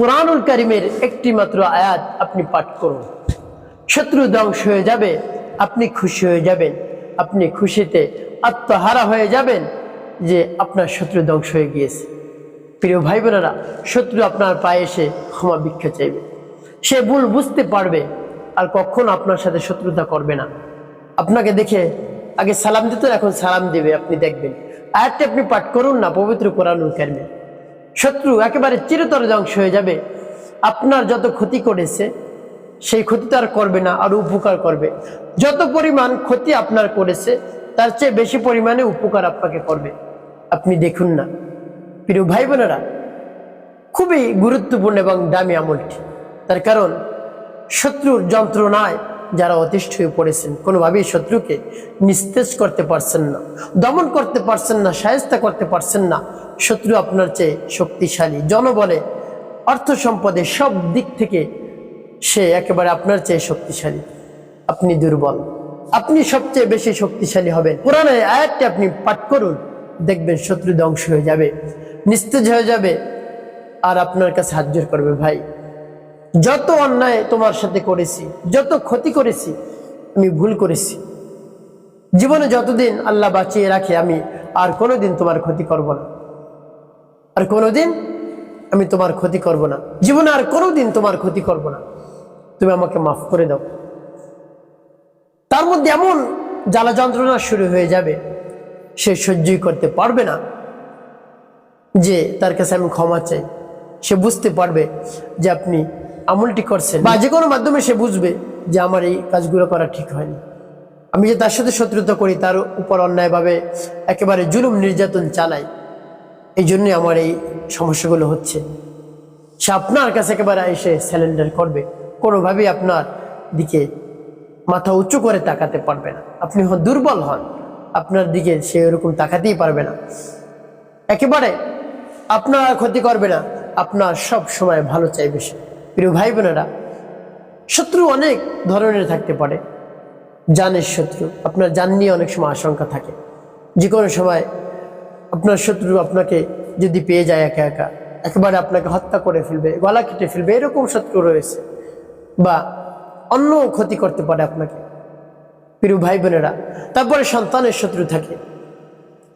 কোরআনুল কারিমের একটি মাত্র আয়াত আপনি পাঠ করুন। শত্রু ধ্বংস হয়ে যাবে, আপনি খুশি হয়ে যাবেন। আপনি খুশিতে আত্মহারা হয়ে যাবেন যে আপনার শত্রু ধ্বংস হয়ে গিয়েছে। প্রিয় ভাই বোনেরা শত্রু আপনার পায়ে এসে ক্ষমা ভিক্ষা চাইবে। সে ভুল বুঝতে পারবে, আর কখনো আপনার সাথে শত্রুতা করবে না। আপনাকে দেখে আগে সালাম দিত এখন সালাম দেবে। আপনি দেখবেন, আয়াতটি আপনি পাঠ করুন না, পবিত্র কোরআনুল কারিমে। শত্রু একেবারে চিরতর ধ্বংস হয়ে যাবে। আপনার যত ক্ষতি করেছে, সেই ক্ষতি তো আর করবে না আর উপকার করবে। যত পরিমাণ ক্ষতি আপনার করেছে, তার চেয়ে বেশি পরিমাণে উপকার আপনাকে করবে। আপনি দেখুন না। প্রিয় ভাই বোনেরা খুবই গুরুত্বপূর্ণ এবং দামি আমলটি। তার কারণ, শত্রুর যন্ত্রণায় যারা অতিষ্ঠ হয়ে পড়েছেন, কোনোভাবেই শত্রুকে নিস্তেজ করতে পারছেন না, দমন করতে পারছেন না, সায়স্তা করতে পারছেন না শত্রু আপনার চেয়ে শক্তিশালী। জনবলে অর্থ সম্পদে সব দিক থেকে সে একেবারে আপনার চেয়ে শক্তিশালী। আপনি দুর্বল। আপনি সবচেয়ে বেশি শক্তিশালী হবেন। কোরআনের আয়াতটি আপনি পাঠ করুন, দেখবেন শত্রু ধ্বংস হয়ে যাবে, নিস্তেজ হয়ে যাবে, আর আপনার কাছে হাত করবে, ভাই, যত অন্যায় তোমার সাথে করেছি, যত ক্ষতি করেছি, আমি ভুল করেছি। জীবনে যতদিন আল্লাহ বাঁচিয়ে রাখে, আমি আর কোনোদিন তোমার ক্ষতি করব না। আর কোনোদিন আমি তোমার ক্ষতি করব না। জীবনে আর কোনোদিন তোমার ক্ষতি করব না। তুমি আমাকে মাফ করে দাও। তার মধ্যে এমন জ্বালা যন্ত্রণা শুরু হয়ে যাবে, সে সহ্যই করতে পারবে না, যে তার কাছে আমি ক্ষমা চাই। সে বুঝতে পারবে যে আপনি আমলটি করছেন বা যে কোনো মাধ্যমে সে বুঝবে যে আমার এই কাজগুলো করা ঠিক হয়নি। আমি যে তার সাথে শত্রুতা করি, তার উপর অন্যায়ভাবে একেবারে জুলুম নির্যাতন চালাই। এই জন্যই আমার এই সমস্যাগুলো হচ্ছে। সে আপনার কাছে একেবারে এসে স্যালেন্ডার করবে। কোনোভাবেই আপনার দিকে মাথা উঁচু করে তাকাতে পারবে না। আপনি দুর্বল হন। আপনার দিকে সে ওরকম তাকাতেই পারবে না। একেবারে আপনার ক্ষতি করবে না। আপনার সব সময় ভালো চাইবে সে। প্রিয় ভাই বোনেরা, শত্রু অনেক ধরনের থাকতে পারে। জানের শত্রু। আপনার জান নিয়ে অনেক সময় আশঙ্কা থাকে। যে কোনো সময় আপনার শত্রু আপনাকে যদি পেয়ে যায় একা একা, একেবারে আপনাকে হত্যা করে ফেলবে, গলা কেটে ফেলবে, এরকম শত্রু রয়েছে বা অন্য ক্ষতি করতে পারে আপনাকে। প্রিয় ভাই বোনেরা তারপরে সন্তানের শত্রু থাকে।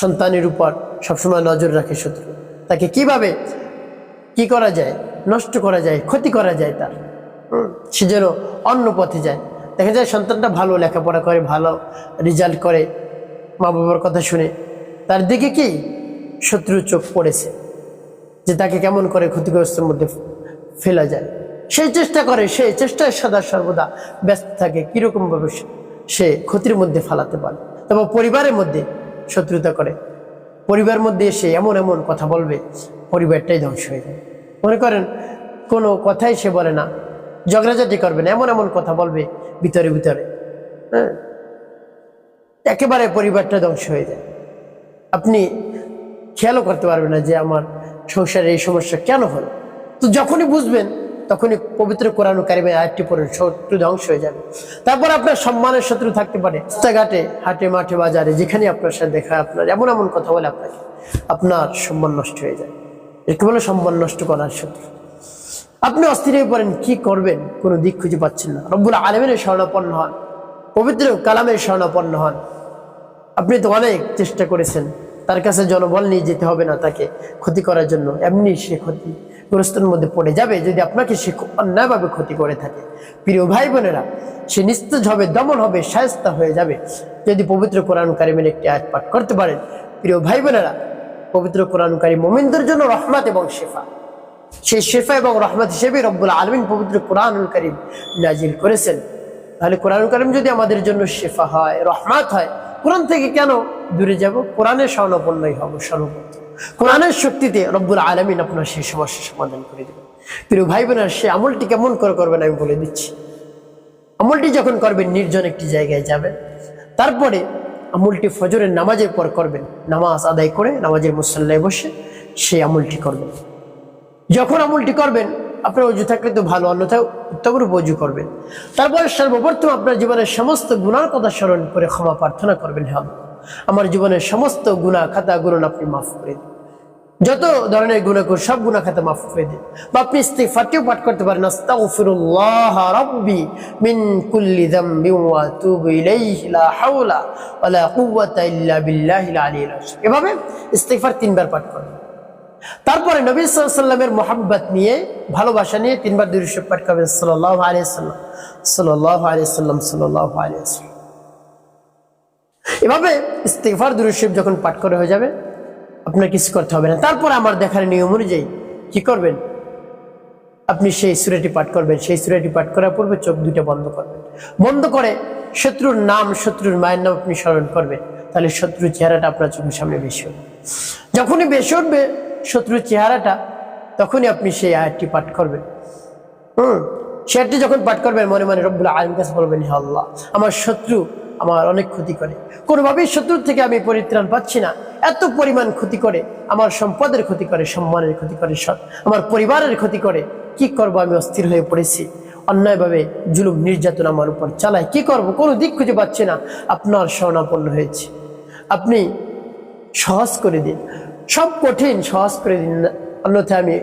সন্তানের উপর সবসময় নজর রাখে শত্রু। তাকে কীভাবে, কি করা যায়, নষ্ট করা যায়, ক্ষতি করা যায় তার সে যেন অন্য পথে যায়। দেখা যায় সন্তানটা ভালো লেখাপড়া করে, ভালো রেজাল্ট করে। মা বাবার কথা শুনে তার দিকে কি? শত্রু চোখ পড়েছে, যে তাকে কেমন করে ক্ষতিগ্রস্তের মধ্যে ফেলা যায়। সেই চেষ্টা করে, সে চেষ্টায় সদা সর্বদা ব্যস্ত থাকে, কীরকমভাবে সে- সে ক্ষতির মধ্যে ফালাতে পারে। তবে পরিবারের মধ্যে শত্রুতা করে। পরিবার মধ্যে এসে এমন এমন কথা বলবে, পরিবারটাই ধ্বংস হয়ে যাবে। মনে করেন, কোনো কথাই সে বলে না, ঝগড়াঝাটি করবে না, এমন এমন কথা বলবে ভিতরে ভিতরে। হ্যাঁ? একেবারে পরিবারটা ধ্বংস হয়ে যায়। আপনি খেয়ালও করতে পারবেন না যে আমার সংসারে এই সমস্যা কেন হলো। তো যখনই বুঝবেন, তখনই পবিত্র কোরআন কারিমে আয়টি পরে শত্রু ধ্বংস হয়ে যাবে। তারপর আপনার সম্মানের শত্রু থাকতে পারে রাস্তাঘাটে, হাটে, মাঠে, বাজারে, যেখানে আপনার সাথে দেখা আপনার এমন এমন কথা বলে আপনাকে আপনার সম্মান নষ্ট হয়ে যায়। একে বলে সম্মান নষ্ট করার শত্রু। আপনি অস্থির হয়ে পড়েন, কি করবেন? কোনো দিক খুঁজে পাচ্ছেন না। রব্বুল আলমের স্বর্ণাপন্ন হন, পবিত্র কালামের স্বর্ণাপন্ন হন। আপনি তো অনেক চেষ্টা করেছেন তার কাছে জনবল নিয়ে যেতে হবে না তাকে ক্ষতি করার জন্য। এমনি সে ক্ষতিগ্রস্তের মধ্যে পড়ে যাবে যদি আপনাকে সে অন্যায়ভাবে ক্ষতি করে থাকে। প্রিয় ভাই বোনেরা, সে নিস্তেজ হবে, দমন হবে, সায়স্তা হয়ে যাবে। যদি পবিত্র কোরআন কারিমের একটি আয়াত পাঠ করতে পারেন। প্রিয় ভাই বোনেরা, পবিত্র কোরআন কারিম মোমিনদের জন্য রহমাত এবং শেফা। সেই শেফা এবং রহমত হিসেবে রব্বুল আলমিন পবিত্র কোরআনুল করিম নাজিল করেছেন। তাহলে কোরআনুল করিম যদি আমাদের জন্য শেফা হয়, রহমাত হয় কোরআন থেকে কেন দূরে যাব? কোরআনের স্বর্ণপন্নই হব সর্বপ্রথম। কোরআনের শক্তিতে রব্বুল আলমিন আপনার সেই সমস্যার সমাধান করে দেবেন। প্রিয় ভাই বোনের সে আমলটি কেমন করে করবেন আমি বলে দিচ্ছি। আমলটি যখন করবেন, নির্জন একটি জায়গায় যাবেন। তারপরে আমলটি ফজরের নামাজের পর করবেন। নামাজ আদায় করে নামাজের মুসল্লায় বসে সেই আমলটি করবেন। যখন আমলটি করবেন আপনার অজু থাকলে তো ভালো অন্যথায় উত্তমরূপ অজু করবেন। তারপরে সর্বপ্রথম আপনার জীবনের সমস্ত গুণার কথা স্মরণ করে ক্ষমা প্রার্থনা করবেন হে আল্লাহ, আমার জীবনের সমস্ত গুণা খাতা গুণন আপনি মাফ করে দিন। যত ধরনের গুণা কর সব গুণা খাতে মাফ করে দিন। বা আপনি ইস্তিগফারটিও পাঠ করতে পারেন এভাবে ইস্তিগফার তিনবার পাঠ করবেন তারপরে নবী সাল্লামের মোহাব্বত নিয়ে, ভালোবাসা নিয়ে তিনবার দুরূদ শরীফ পাঠ করবেন সাল্লাল্লাহু আলাইহি সাল্লাম সাল্লাল্লাহু আলাইহি সাল্লাম সাল্লাম এভাবে ইস্তিগফার দুরূদ শরীফ যখন পাঠ করে হয়ে যাবে, আপনার কিছু করতে হবে না। তারপর আমার দেখার নিয়ম অনুযায়ী কি করবেন? আপনি সেই সুরেটি পাঠ করবেন। সেই সুরেটি পাঠ করার পূর্বে চোখ দুইটা বন্ধ করবেন। বন্ধ করে শত্রুর নাম, শত্রুর মায়ের নাম আপনি স্মরণ করবেন। তাহলে শত্রুর চেহারাটা আপনার চোখের সামনে বেশি হবে যখনই বেশি উঠবে শত্রুর চেহারাটা, তখনই আপনি সেই আয়াতটি পাঠ করবেন। হুম? সেটি যখন পাঠ করবেন, মনে মনে রব্বুল আলম কাছে বলবেন, হে আল্লাহ, আমার শত্রু আমার অনেক ক্ষতি করে। কোনোভাবেই শত্রুর থেকে আমি পরিত্রাণ পাচ্ছি না। এত পরিমাণ ক্ষতি করে, আমার সম্পদের ক্ষতি করে, সম্মানের ক্ষতি করে, সৎ, আমার পরিবারের ক্ষতি করে। কি করব আমি? অস্থির হয়ে পড়েছি। অন্যায়ভাবে জুলুম, নির্যাতন আমার উপর চালায়। কি করব? কোনো দিক খুঁজে পাচ্ছি না। আপনার শরণাপন্ন হয়েছে। আপনি সহজ করে দিন। সব কঠিন সহজ করে দিন আল্লাহ আমি।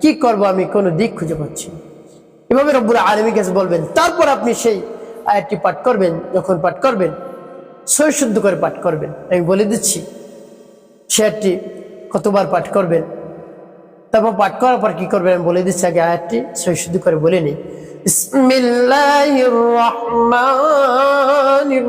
কি করব আমি? কোনো দিক খুঁজে পাচ্ছি এভাবে রব্বুল আলমী কাছে বলবেন, তারপর আপনি সেই আয়াতটি পাঠ করবেন, যখন পাঠ করবেন, সই শুদ্ধ করে পাঠ করবেন। আমি বলে দিচ্ছি, সে আয়টি কতবার পাঠ করবেন, তারপর পাঠ করার পর কি করবেন? আমি বলে দিচ্ছি, আগে আয়াতটি সই শুদ্ধ করে বলে নিই। বিসমিল্লাহির রহমানির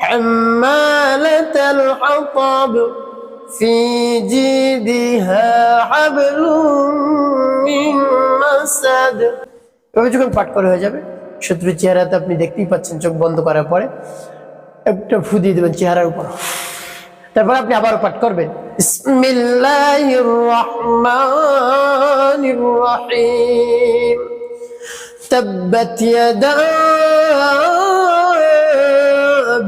حمالة الحطب في جيدها حبل من مسد এভাবে যখন পাঠ করা হয়ে যাবে শত্রুর চেহারাতে আপনি দেখতেই পাচ্ছেন চোখ বন্ধ করার পরে একটা ফু দিয়ে দেবেন চেহারার উপর তারপর আপনি আবারও পাঠ করবেন বিসমিল্লাহির রহমানির রহিম تبت يدا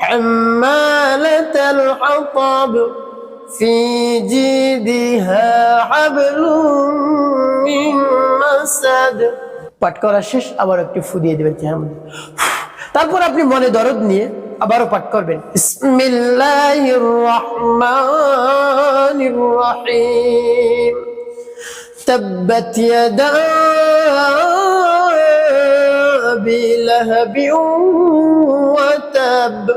حمالة الحطب في جيدها حبل من مسد পাঠ করা শেষ আবার একটু ফু দিয়ে দেবেন চেহারার মধ্যে তারপর আপনি মনে দরদ নিয়ে আবারও পাঠ করবেন বিসমিল্লাহির রহমানির রহিম تبت يدا أبي لهب وتب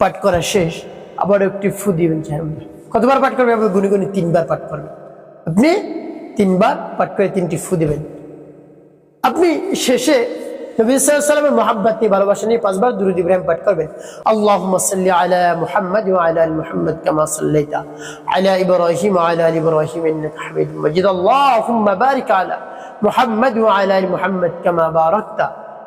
পাঠ করা শেষ, আবার একটি ফু দিবেন কতবার পাঠ করবেন আপনি গুনি গুনি তিনবার পাঠ করবেন আপনি তিনবার পাঠ করে তিনটি ফু দিবেন। আপনি শেষে নবী সাল্লামের মোহাব্বত নিয়ে, ভালোবাসা নিয়ে পাঁচবার দুরুদ ইব্রাহিম পাঠ করবেন। আল্লাহুম্মা সাল্লি আলা মুহাম্মাদ আলা মুহাম্মাদ কামা সাল্লাইতা আলা ইব্রাহিম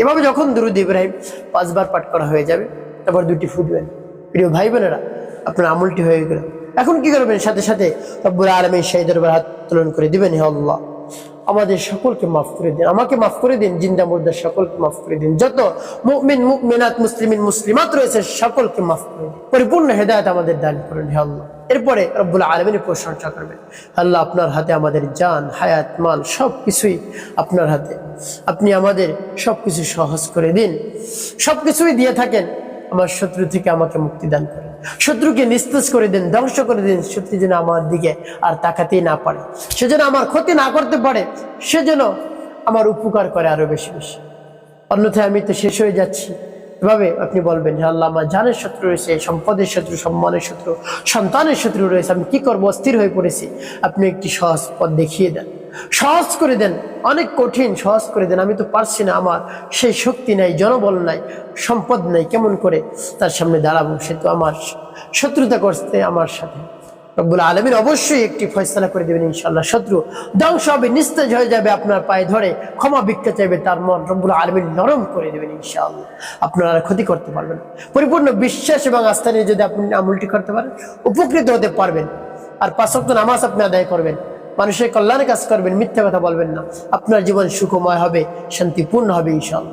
এভাবে যখন দুরুদ ইব্রাহিম পাঁচবার পাঠ করা হয়ে যাবে, তারপর দুটি ফুটবেন প্রিয় ভাই বোনেরা, আপনার আমলটি হয়ে গেল। এখন কি করবেন? সাথে সাথে রব্বুল আরামের সেই হাত তুলন করে দিবেন হে আল্লাহ আমাদের সকলকে মাফ করে দিন। আমাকে মাফ করে দিন, জিন্দা মুর্দার সকলকে মাফ করে দিন। যত মুমিন, মুমিনাত, মুসলিমিন, মুসলিমাত রয়েছে, সকলকে মাফ করে দিন। পরিপূর্ণ হেদায়ত আমাদের দান করুন হে আল্লাহ। এরপরে রব্বুল আলমিনের প্রশংসা করবেন। আল্লাহ আপনার হাতে আমাদের জান, হায়াত, মাল সব কিছুই আপনার হাতে। আপনি আমাদের সব কিছু সহজ করে দিন। সব কিছুই দিয়ে থাকেন। আমার শত্রু থেকে আমাকে মুক্তি দান করেন। শত্রুকে নিস্তেজ করে দিন, ধ্বংস করে দিন শত্রু যেন আমার দিকে আর তাকাতেই না পারে। সে যেন আমার ক্ষতি না করতে পারে, সে যেন আমার উপকার করে আরও বেশি বেশি। অন্যথায় আমি তো শেষ হয়ে যাচ্ছি। এভাবে আপনি বলবেন, হে আল্লাহ, আমার জানের শত্রু রয়েছে, সম্পদের শত্রু, সম্মানের শত্রু, সন্তানের শত্রু রয়েছে, আমি কি করব? অস্থির হয়ে পড়েছি। আপনি একটি সহজ পথ দেখিয়ে দেন। সহজ করে দেন। অনেক কঠিন, সহজ করে দেন। আমি তো পারছি না, আমার সেই শক্তি নাই, জনবল নাই, সম্পদ নাই, কেমন করে তার সামনে দাঁড়াবো? সে তো আমার শত্রুতা করতে আমার সাথে। রব্বুল আলমিন অবশ্যই একটি ফয়সলা করে দেবেন ইনশাল্লাহ শত্রু ধ্বংস হবে, নিস্তেজ হয়ে যাবে আপনার পায়ে ধরে, ক্ষমা ভিক্ষা চাইবে তার মন। রব্বুল আলমিন নরম করে দেবেন ইনশাআল্লাহ। আপনারা ক্ষতি করতে পারবেন পরিপূর্ণ বিশ্বাস এবং আস্থা নিয়ে যদি আপনি আমলটি করতে পারেন, উপকৃত হতে পারবেন। আর পাঁচক্ত নামাজ আপনি আদায় করবেন। মানুষের কল্যাণে কাজ করবেন, মিথ্যা কথা বলবেন না। আপনার জীবন সুখময় হবে, শান্তিপূর্ণ হবে, ইনশাআল্লাহ।